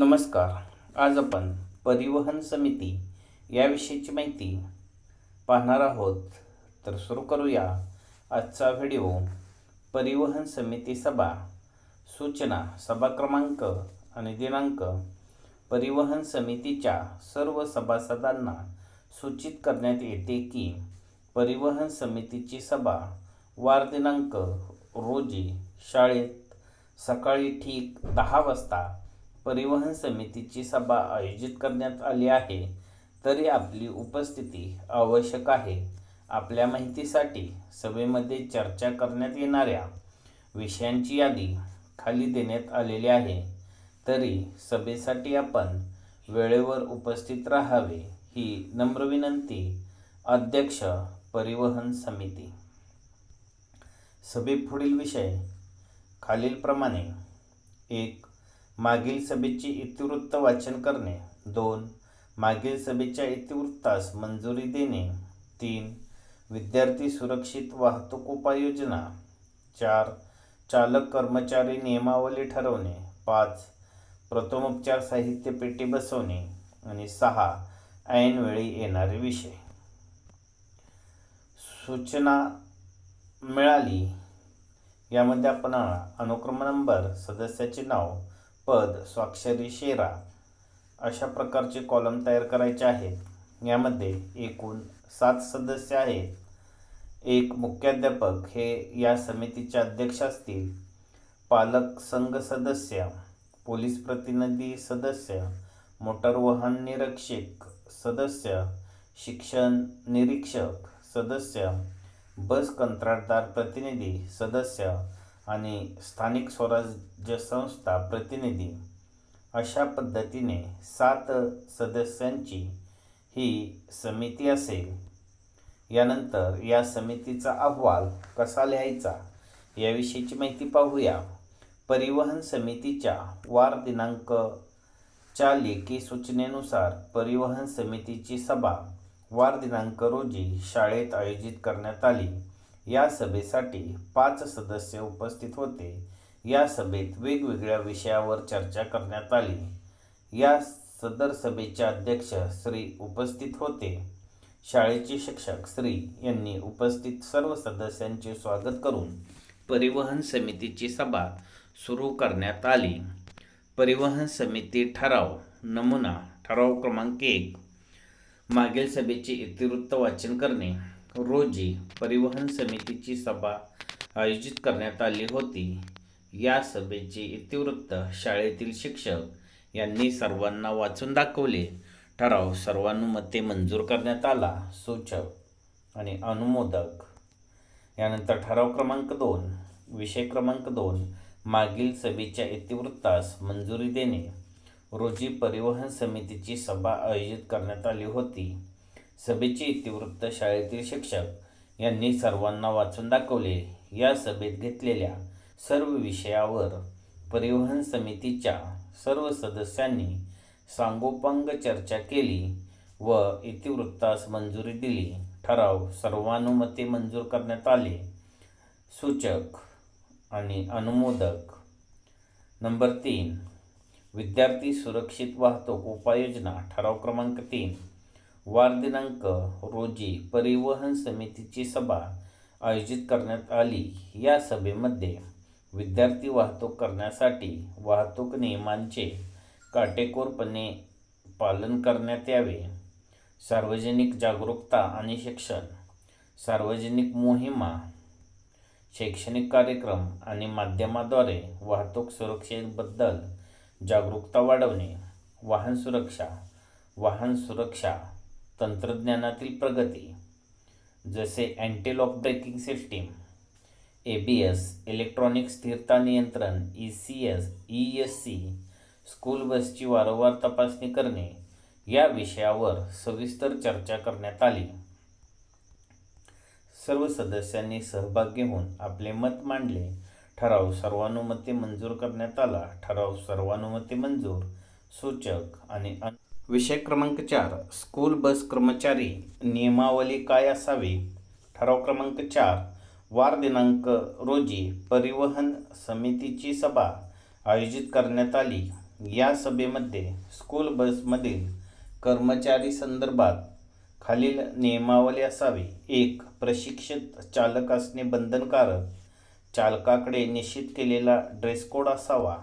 नमस्कार. आज आपण परिवहन समिती याविषयीची माहिती पाहणार आहोत. तर सुरू करूया आजचा व्हिडिओ. परिवहन समिती सभा सूचना सभा क्रमांक आणि दिनांक. परिवहन समितीच्या सर्व सभासदांना सूचित करण्यात येते की परिवहन समितीची सभा वार दिनांक रोजी शाळेत सकाळी ठीक दहा वाजता परिवहन समितीची सभा आयोजित करण्यात आली आहे. तरी आपली उपस्थिती आवश्यक आहे. आपल्या माहितीसाठी सभेमध्ये चर्चा करण्यात येणाऱ्या विषयांची यादी खाली देण्यात आलेली आहे. तरी सभेसाठी आपण वेळेवर उपस्थित राहावे ही नम्र विनंती अध्यक्ष परिवहन समिती. सभेपुढील विषय खालीलप्रमाणे. एक मागील सभेचे इतिवृत्त वाचन करणे. दोन मागील सभेच्या इतिवृत्तास मंजुरी देणे. तीन विद्यार्थी सुरक्षित वाहतूक उपाययोजना. चार चालक कर्मचारी नियमावली ठरवणे. पाच प्रथमोपचार साहित्य पेटी बसवणे. आणि सहा ऐनवेळी येणारे विषय. सूचना मिळाली. यामध्ये आपण अनुक्रम नंबर सदस्याचे नाव पद स्वाक्षरी शेरा अशा प्रकारचे कॉलम तयार करायचे आहेत. यामध्ये एकूण सात सदस्य आहेत. एक मुख्याध्यापक हे या समितीचे अध्यक्ष असतील. पालक संघ सदस्य पोलीस प्रतिनिधी सदस्य मोटर वाहन निरीक्षक सदस्य शिक्षण निरीक्षक सदस्य बस कंत्राटदार प्रतिनिधी सदस्य आणि स्थानिक स्वराज्य संस्था प्रतिनिधी अशा पद्धतीने सात सदस्यांची ही समिती असेल. यानंतर या समितीचा अहवाल कसा लिहायचा याविषयीची माहिती पाहूया. परिवहन समितीच्या वार दिनांकच्या लेखी सूचनेनुसार परिवहन समितीची सभा वार दिनांक रोजी शाळेत आयोजित करण्यात आली. या सभेसाठी पाच सदस्य उपस्थित होते. या सभेत वेगवेगळ्या विषयावर चर्चा करण्यात आली. या सदर सभेचे अध्यक्ष श्री उपस्थित होते. शाळेचे शिक्षक श्री यांनी उपस्थित सर्व सदस्यांचे स्वागत करून परिवहन समितीची सभा सुरू करण्यात आली. परिवहन समिती ठराव नमुना ठराव क्रमांक एक. मागील सभेचे इतिवृत्त वाचन करणे. रोजी परिवहन समितीची सभा आयोजित करण्यात आली होती. या सभेचे इतिवृत्त शाळेतील शिक्षक यांनी सर्वांना वाचून दाखवले. ठराव सर्वानुमते मंजूर करण्यात आला सूचक आणि अनुमोदक. यानंतर ठराव क्रमांक दोन विषय क्रमांक दोन मागील सभेच्या इतिवृत्तास मंजुरी देणे. रोजी परिवहन समितीची सभा आयोजित करण्यात आली होती. सभेचे इतिवृत्त शाळेतील शिक्षक यांनी सर्वांना वाचून दाखवले. या सभेत घेतलेल्या सर्व विषयावर परिवहन समितीच्या सर्व सदस्यांनी सांगोपांग चर्चा केली व इतिवृत्तास मंजुरी दिली. ठराव सर्वानुमते मंजूर करण्यात आले. सूचक आणि अनुमोदक. नंबर तीन. विद्यार्थी सुरक्षित वाहतूक उपाययोजना. ठराव क्रमांक तीन. वार दिनांक रोजी परिवहन समितीची सभा आयोजित करण्यात आली. या सभेमध्ये विद्यार्थी वाहतूक करण्यासाठी वाहतूक नियमांचे काटेकोरपणे पालन करण्यात यावे. सार्वजनिक जागरूकता आणि शिक्षण सार्वजनिक मोहिमा शैक्षणिक कार्यक्रम आणि माध्यमाद्वारे वाहतूक सुरक्षेबद्दल जागरूकता वाढवणे वाहन सुरक्षा वाहन सुरक्षा तंत्रज्ञानातील प्रगती जसे antilock braking system A B S electronic स्थिरता नियंत्रण E C S E S C school बसची वारंवार तपासणी करणे या विषयावर सविस्तर चर्चा करण्यात आली. सर्व सदस्यांनी सहभाग घेऊन आपले मत मांडले. ठराव सर्वानुमते मंजूर करण्यात आला. ठराव सर्वानुमते मंजूर. सूचक आणि विषय क्रमांक चार स्कूल बस कर्मचारी नियमावली काय असावी? ठराव क्रमांक चार वार दिनांक रोजी परिवहन समितीची सभा आयोजित करण्यात आली. या सभेमध्ये स्कूल बसमधील कर्मचारी संदर्भात खालील नियमावली असावी. एक प्रशिक्षित चालक असणे बंधनकारक. चालकाकडे निश्चित केलेला ड्रेस कोड असावा.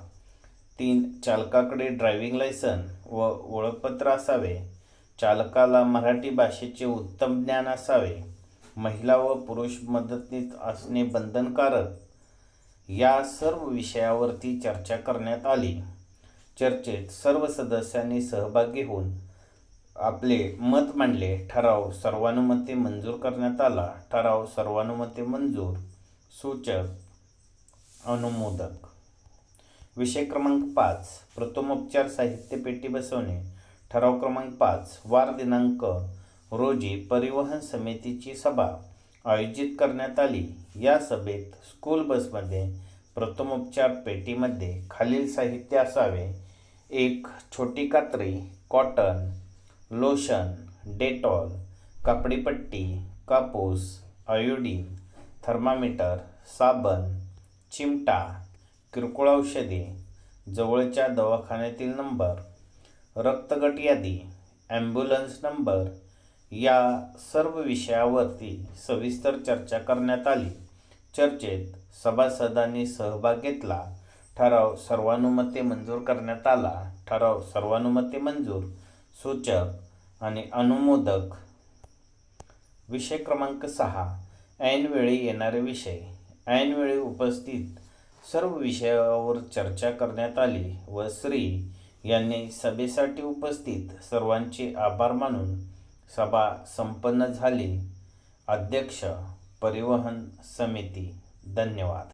तीन चालकाकडे ड्रायव्हिंग लायसन व ओळखपत्र असावे. चालकाला मराठी भाषेचे उत्तम ज्ञान असावे. महिला व पुरुष मदतनीस असणे बंधनकारक. या सर्व विषयावरती चर्चा करण्यात आली. चर्चेत सर्व सदस्यांनी सहभागी होऊन आपले मत मांडले. ठराव सर्वानुमते मंजूर करण्यात आला. ठराव सर्वानुमते मंजूर. सूचक अनुमोदक. विषय क्रमांक पाच प्रथमोपचार साहित्य पेटी बसवणे. ठराव क्रमांक पाच वार दिनांक रोजी परिवहन समितीची सभा आयोजित करण्यात आली. या सभेत स्कूल बसमध्ये प्रथमोपचार पेटीमध्ये खालील साहित्य असावे. एक छोटी कात्री कॉटन लोशन डेटॉल कापडीपट्टी कापूस आयोडीन थर्मामीटर साबण चिमटा किरकोळ औषधे जवळच्या दवाखान्यातील नंबर रक्तगट यादी ॲम्ब्युलन्स नंबर या सर्व विषयावरती सविस्तर चर्चा करण्यात आली. चर्चेत सभासदांनी सहभाग घेतला. ठराव सर्वानुमते मंजूर करण्यात आला. ठराव सर्वानुमते मंजूर सूचक आणि अनुमोदक. विषय क्रमांक सहा. ऐनवेळी येणारे विषय. ऐनवेळी उपस्थित सर्व विषयावर चर्चा करण्यात आली व श्री यांनी सभेसाठी उपस्थित सर्वांचे आभार मानून सभा संपन्न झाली. अध्यक्ष परिवहन समिती धन्यवाद.